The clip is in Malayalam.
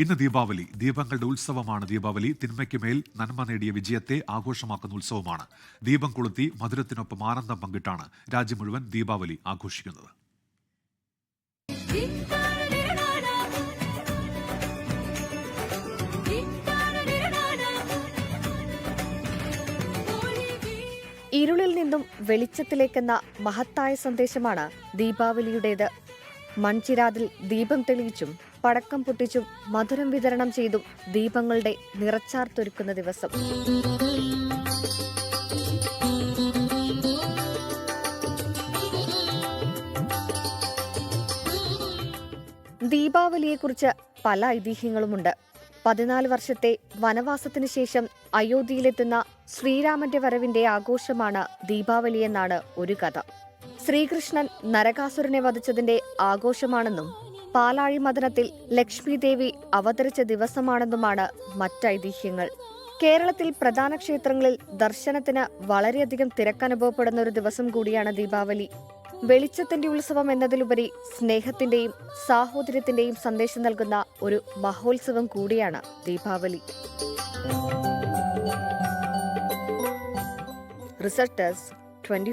ഇന്ന് ദീപാവലി. ദീപങ്ങളുടെ ഉത്സവമാണ് ദീപാവലി. തിന്മയ്ക്ക് മേൽ നന്മ നേടിയ വിജയത്തെ ആഘോഷമാക്കുന്ന ഉത്സവമാണ്. ദീപം കൊളുത്തി മധുരത്തിനൊപ്പം ആനന്ദം പങ്കിട്ടാണ് രാജ്യം മുഴുവൻ ദീപാവലി ആഘോഷിക്കുന്നത്. ഇരുളിൽ നിന്നും വെളിച്ചത്തിലേക്കെന്ന മഹത്തായ സന്ദേശമാണ് ദീപാവലിയുടേത്. മൺചിരാതിൽ ദീപം തെളിയിച്ചും പടക്കം പൊട്ടിച്ചും മധുരം വിതരണം ചെയ്തും ദീപങ്ങളുടെ നിറച്ചാർത്തൊരുക്കുന്ന ദിവസം. ദീപാവലിയെക്കുറിച്ച് പല ഐതിഹ്യങ്ങളുമുണ്ട്. പതിനാല് വർഷത്തെ വനവാസത്തിനു ശേഷം അയോധ്യയിലെത്തുന്ന ശ്രീരാമന്റെ വരവിന്റെ ആഘോഷമാണ് ദീപാവലി എന്നാണ് ഒരു കഥ. ശ്രീകൃഷ്ണൻ നരകാസുരനെ വധിച്ചതിന്റെ ആഘോഷമാണെന്നും പാലാഴി മദനത്തിൽ ലക്ഷ്മി ദേവി അവതരിച്ച ദിവസമാണെന്നുമാണ് മറ്റൈതിഹ്യങ്ങൾ. കേരളത്തിൽ പ്രധാന ക്ഷേത്രങ്ങളിൽ ദർശനത്തിന് വളരെയധികം തിരക്കനുഭവപ്പെടുന്ന ഒരു ദിവസം കൂടിയാണ് ദീപാവലി. വെളിച്ചത്തിന്റെ ഉത്സവം എന്നതിലുപരി സ്നേഹത്തിന്റെയും സാഹോദര്യത്തിന്റെയും സന്ദേശം നൽകുന്ന ഒരു മഹോത്സവം കൂടിയാണ് ദീപാവലി. റിസർട്ടേഴ്സ് ട്വന്റി